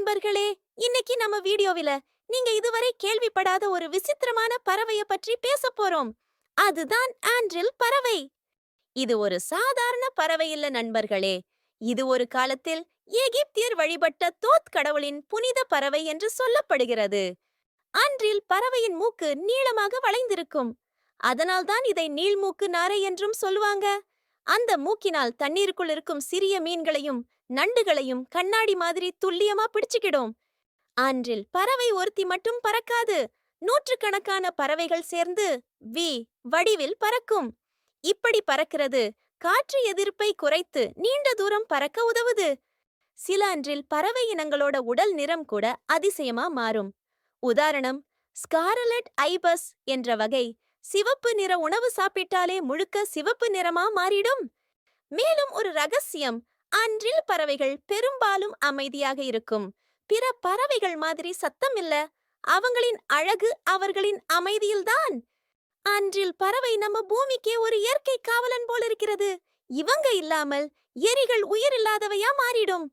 நண்பர்களே இன்னைக்கு நம்ம வீடியோவில நீங்க இதுவரை கேள்விப்படாத ஒரு விசித்திரமான பறவைய பற்றி பேச போறோம். அதுதான் ஆண்ட்ரில் பறவை. இது ஒரு சாதாரண பறவை இல்ல நண்பர்களே. இது ஒரு காலத்தில் எகிப்தியர் வழிபட்ட தோத் கடவுளின் புனித பறவை என்று சொல்லப்படுகிறது. அன்றில் பறவையின் மூக்கு நீளமாக வளைந்திருக்கும். அதனால்தான் இதை நீள்மூக்கு நாரை என்றும் சொல்லுவாங்க. அந்த மூக்கினால் தண்ணீருக்குள் இருக்கும் சிறிய மீன்களையும் நண்டுகளையும் கண்ணாடி மாதிரி துல்லியமா பிடிச்சுக்கிடும். அன்றில் பறவை ஒருத்தி மட்டும் பறக்காது. நூற்றுக்கணக்கான பறவைகள் சேர்ந்து வி வடிவில் பறக்கும். இப்படி பறக்கிறது காற்று எதிர்ப்பை குறைத்து நீண்ட தூரம் பறக்க உதவுது. சில அன்றில் பறவை இனங்களோட உடல் நிறம் கூட அதிசயமா மாறும். உதாரணம் ஸ்காரலட் ஐபஸ் என்ற வகை சிவப்பு நிற உணவு சாப்பிட்டாலே முழுக்க சிவப்பு நிறமா மாறிடும். மேலும் ஒரு ரகசியம் அன்றில் பறவைகள் பெரும்பாலும் அமைதியாக இருக்கும். பிற பறவைகள் மாதிரி சத்தம் இல்ல. அவங்களின் அழகு அவர்களின் அமைதியில்தான் அன்றில் பறவை நம்ம பூமிக்கே ஒரு இயற்கை காவலன் போல இருக்கிறது. இவங்க இல்லாமல் எரிகள் உயிரில்லாதவையா மாறிடும்.